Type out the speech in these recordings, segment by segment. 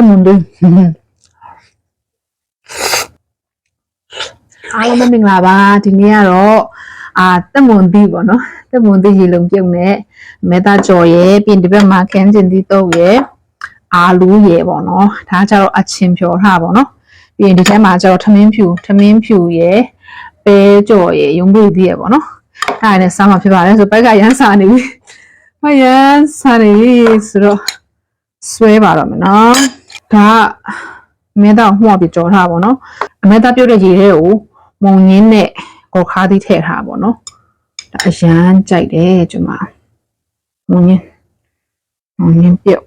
တက်မွန်တွေအားလုံးပဲမင်္ဂလာပါဒီနေ့ကတော့အာတက်မွန်သီးပေါ့နော်တက်မွန်သီးရေလုံးပြုတ်နဲ့မဲသားကြော်ရဲ့ပြင်ဒီဘက်မှာခန်းကျင်သီးတုပ်ရဲ့အာလူးရဲ့ပေါ့နော်ဒါကြတော့အချင်းဖြော်ထားပေါ့နော်ပြီးရင်ဒီထဲမှာကျတော့ထမင်းဖြူထမင်းဖြူရဲ့ပဲကြော်ရဲ့ရုံးပွေသီးရဲ့ပေါ့နော်အဲ့ဒါနဲ့စားမှာဖြစ်ပါတယ်ဆိုဘက်ကရမ်းစားနေပြီဘက်ရမ်းစားနေပြီဆိုတော့ဆွဲပါတော့မယ်နော် ဒါကအမဲသားကိုမှော့ပြီးကြော်ထားပါပေါ့နော်အမဲသားပြုတ်တဲ့ရေထဲကိုမုံရင်းနဲ့ကော်ခါးသီးထည့်ထားပါပေါ့နော်ဒါအရန်ကြိုက်တယ်ကျွန်မမုံရင်းမုံရင်းပြုတ်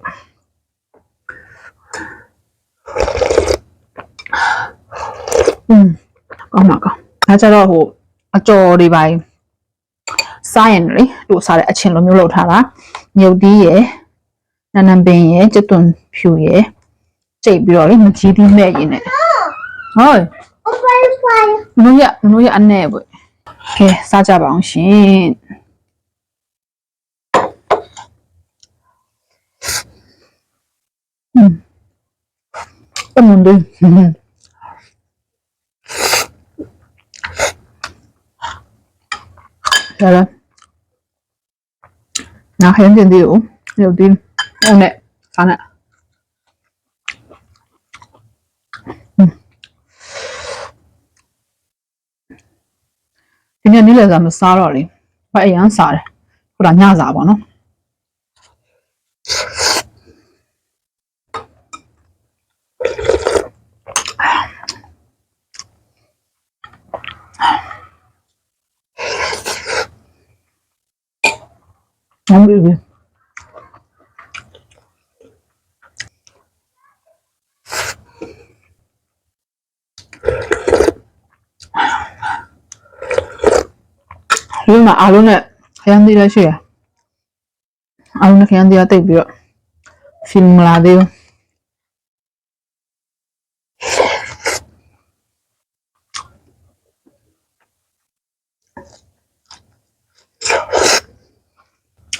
อืมကောင်းပါကောင်းဒါကြတော့ဟိုအကြော်တွေပိုင်းစားရင်လေတို့စားတဲ့အချင်းလိုမျိုးလောက်ထားတာမြုပ်သီးရယ်နန်းနံပင်ရယ်ကျွတ်သွန်ဖြူရယ် ကြိတ်ပြီးတော့လေမကြီးသီးမဲ့ရင်နဲ့ဟုတ် Open fire. မလို့ရမလို့ရအနေပဲကဲစားကြပါအောင်ရှင်อืมအမွန်တွေဒါလားနားဟင်းတင်ဒီကိုရုပ်တင်းအောင်နဲ့စားနဲ့ ဒီနေ့နေ့လည်စာမစားတော့လေဘာအရန်စားတယ်ဟိုဒါညစာပေါ့နော်ဟုတ်ပြီ ဒီမှာအားလုံးနဲ့ခရမ်းသေးလည်းရှိရအားလုံးနဲ့ခရမ်းသေးတိတ်ပြီးတော့ဖီလ်မလာသေးဘူး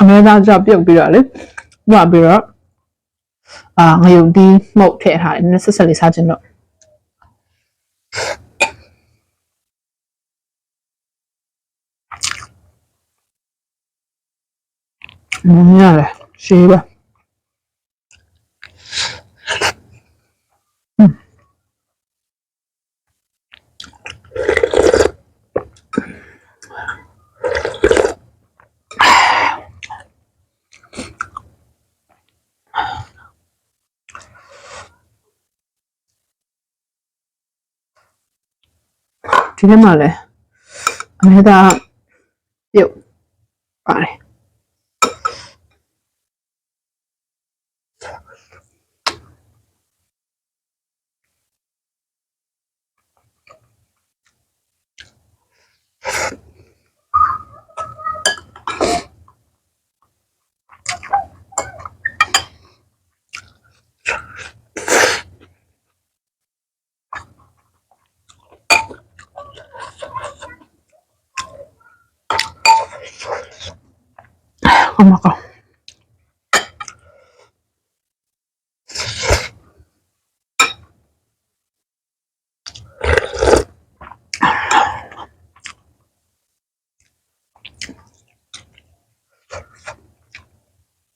အမေသားကြောက်ပြုတ်ပြီးတော့လေညပြီးတော့အာငရုတ်ဒီမှုတ်ထည့်ထားတယ်နည်းနည်းဆက်ဆက်လေးစားခြင်းတော့ မမရတယ်ရှိပါဒီထဲမှာလည်းအမေသားပြုတ်ပါတယ်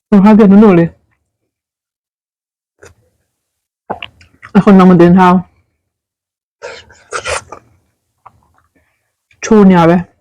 Ang habi ano nuli? Ako naman din ha. Chu niya be. ။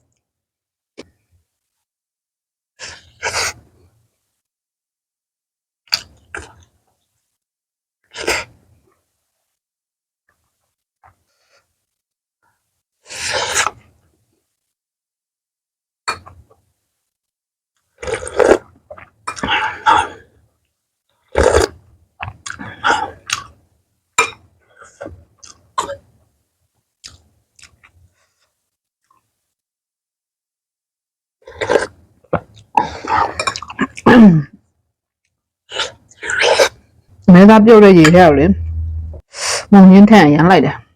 မဲသားပြုတ်တဲ့ရေထဲကိုလေမုံရင်းထန့်ရမ်းလိုက်တယ်။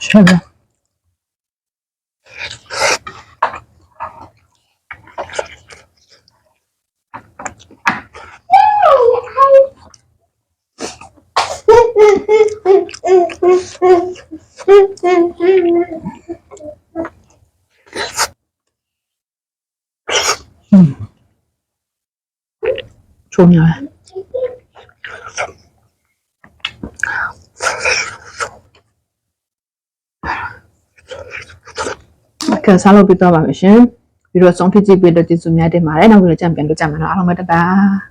Şöyle. ချုံရယ်ကဲစားလို့ပြတော့ပါမယ်ရှင်ပြီးတော့ဆုံးဖြတ်ကြည့်ပြီးတော့ကျေးဇူးများတင်ပါတယ်နောက်ပြီးတော့ကြံပြန်လို့ကြမှာတော့အားလုံးပဲတတား